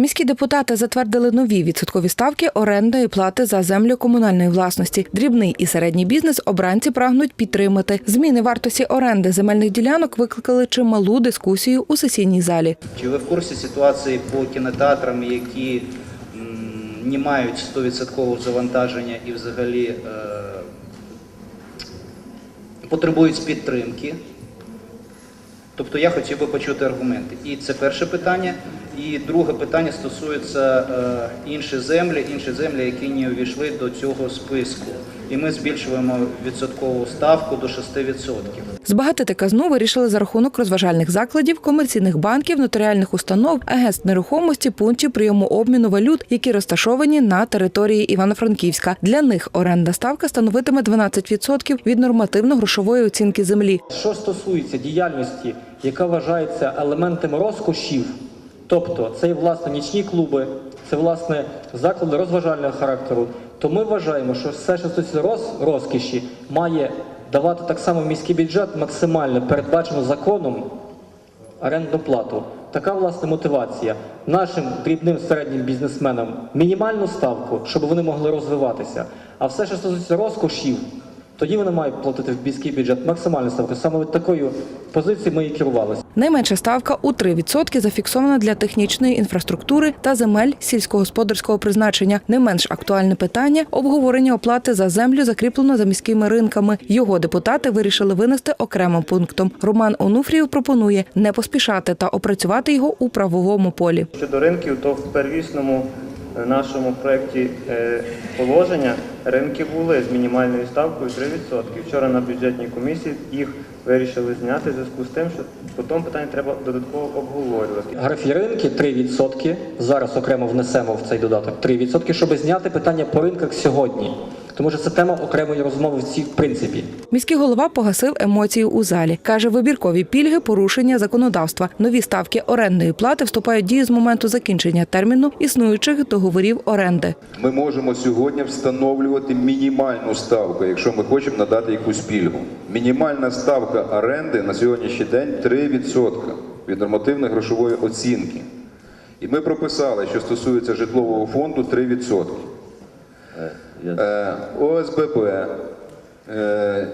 Міські депутати затвердили нові відсоткові ставки орендної плати за землю комунальної власності. Дрібний і середній бізнес обранці прагнуть підтримати. Зміни вартості оренди земельних ділянок викликали чималу дискусію у сесійній залі. Чи ви в курсі ситуації по кінотеатрам, які не мають 100% завантаження і взагалі е, потребують підтримки? Тобто я хотів би почути аргументи. І це перше питання. І друге питання стосується е, інші землі, інші землі, які не увійшли до цього списку. І ми збільшуємо відсоткову ставку до 6%. Збагатити казну вирішили за рахунок розважальних закладів, комерційних банків, нотаріальних установ, агентств нерухомості, пунктів прийому обміну валют, які розташовані на території Івано-Франківська. Для них орендна ставка становитиме 12% від нормативно-грошової оцінки землі. Що стосується діяльності, яка вважається елементами розкошів, тобто це і власне нічні клуби, це власне заклади розважального характеру, то ми вважаємо, що все, що стосується роз, розкіші, має давати так само міський бюджет максимально передбачену законом орендну плату. Така власне мотивація нашим дрібним середнім бізнесменам мінімальну ставку, щоб вони могли розвиватися. А все, що стосується розкошів, тоді вони мають платити в міський бюджет максимальну ставку. Саме від такої позиції ми і керувалися. Найменша ставка у 3% зафіксована для технічної інфраструктури та земель сільськогосподарського призначення. Не менш актуальне питання обговорення оплати за землю закріплено за міськими ринками. Його депутати вирішили винести окремим пунктом. Роман Онуфрієв пропонує не поспішати та опрацювати його у правовому полі. Щодо ринків, то в первісному е, нашому проєкті е, положення ринки були з мінімальною ставкою 3%. Вчора на бюджетній комісії їх вирішили зняти в зв'язку з тим, що потім питання треба додатково обговорювати. Графі ринки 3%. Зараз окремо внесемо в цей додаток 3%, щоб зняти питання по ринках сьогодні. Тому що це тема окремої розмови в цій в принципі. Міський голова погасив емоції у залі. Каже, вибіркові пільги порушення законодавства. Нові ставки орендної плати вступають в дію з моменту закінчення терміну існуючих договорів оренди. Ми можемо сьогодні встановлювати мінімальну ставку, якщо ми хочемо надати якусь пільгу. Мінімальна ставка оренди на сьогоднішній день 3% від нормативної грошової оцінки. І ми прописали, що стосується житлового фонду 3%. Е, ОСББ, е,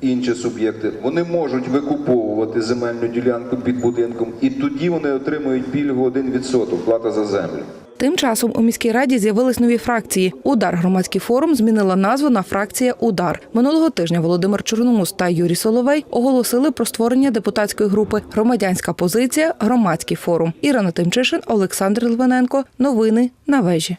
інші суб'єкти, вони можуть викуповувати земельну ділянку під будинком, і тоді вони отримують пільгу 1% плата за землю. Тим часом у міській раді з'явились нові фракції. Удар громадський форум змінила назву на фракція Удар. Минулого тижня Володимир Чорномус та Юрій Соловей оголосили про створення депутатської групи Громадянська позиція, громадський форум. Ірина Тимчишин, Олександр Львиненко. Новини на вежі.